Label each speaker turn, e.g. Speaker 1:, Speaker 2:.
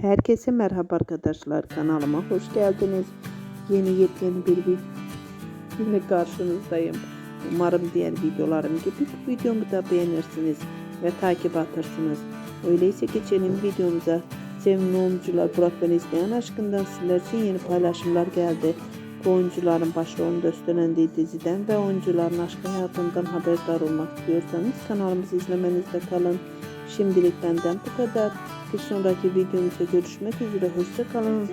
Speaker 1: Herkese merhaba arkadaşlar kanalıma hoş geldiniz. Yeni yepyeni bir videoyla karşınızdayım. Umarım diğer videolarım gibi bu videomu da beğenirsiniz ve takip atırsınız. Öyleyse geçelim videomuza. Sevimli oyuncular Burak Beni izleyen aşkından sizler için yeni paylaşımlar geldi. Bu oyuncuların başrolünde üstlendiği diziden ve oyuncuların aşk hayatından haberdar olmak istiyorsanız kanalımızı izlemenizde kalın. Şimdilik benden bu kadar. Bir sonraki videomuzda görüşmek üzere. Hoşçakalın.